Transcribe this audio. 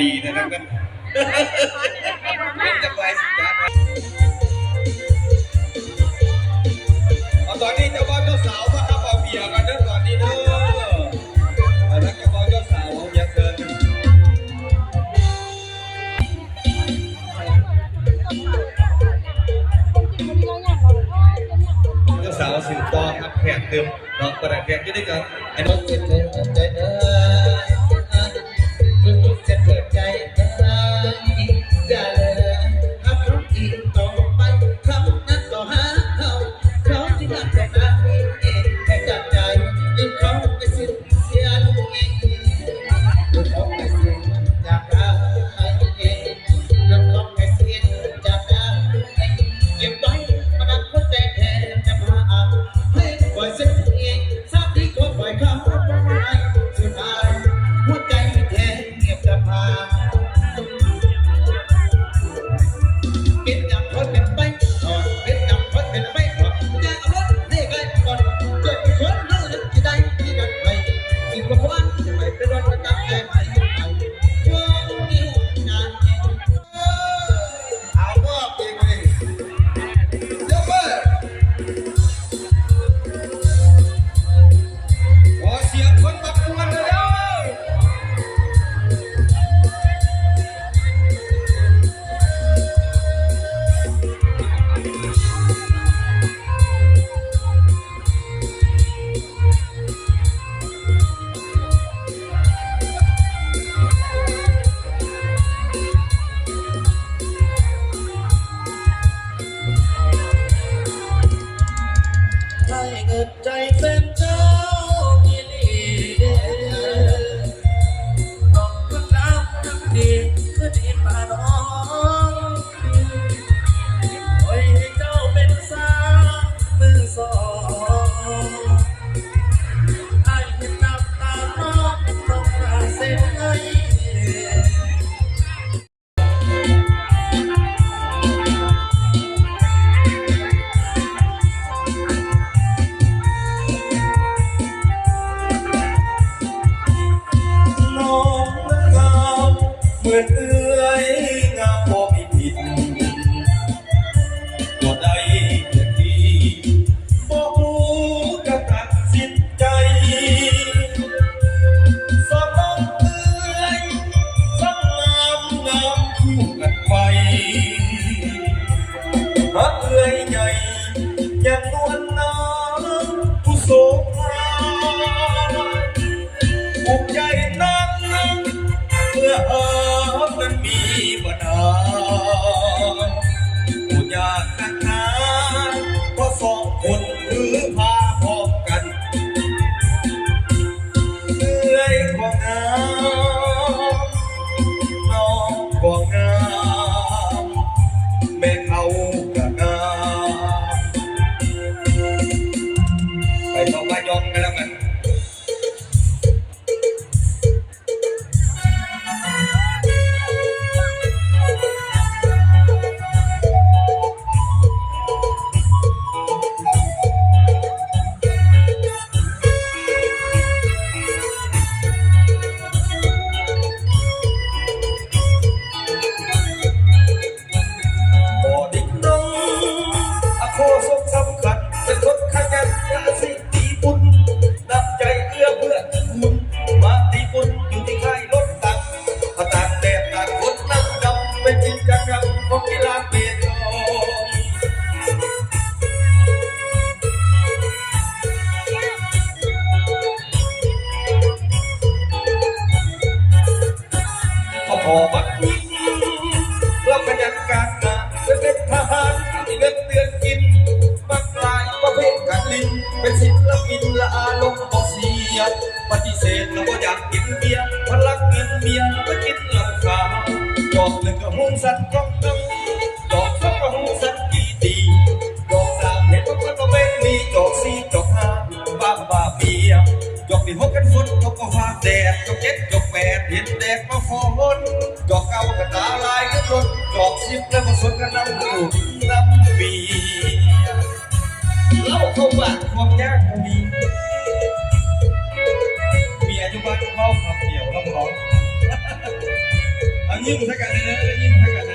ดีนะครับกันจะไปสิจ้าตอนนี้เจ้าบ่าวเจ้าสาวมาครับเอาเบียร์กันเด้อตอนนี้เด้อเอาทั้งเจ้าบ่าวเจ้าสาวเอาอย่าเชิญเจ้าสาวสิงต่อครับแขกเติมเนาะกระดาษแขกจะได้กันไอ้น้องเก็บเลยใจเด้อ ให้เงินใจเป็นเจ้าอีหลีต้องพึ่งน้ำพึ่งดีคือดีป่าน้องปล่อยให้เจ้าเป็นสาวมือสอง เหมือนเอื้อยงามบ่มีผิดก็ได้แต่ที่บ่รู้จะตัดสินใจสองน้องเอื้อยสองงามงามคู่กันไปฮักเอื้อยใหญ่ยังนวลนางผู้โสภาภูมิใจนักเากกินเบียร์พลักเงินเมียก็กินเหล้าขาวดอกหนึ่งก็หงสัตว์ก้องกังดอกสองก็หงสัตว์กี่ตีดอกสามเห็นว่ามันก็เป็นมีดอกสี่ดอกห้าบ้าบ้าเบียร์ดอกที่หกกันฝนดอกก็ฟ้าแดดดอกเจ็ดดอกแปดเห็นแดดมาฟอนดอกเก้าก็ตาลายก็รถดอกสิบแล้วก็สนกันน้ำลูน้ำบีเล่าเข้าบ้านความยากก็มี เข้าคำเดียวต้องร้องอันยิ้มให้กันเลยนะยิ้มให้กัน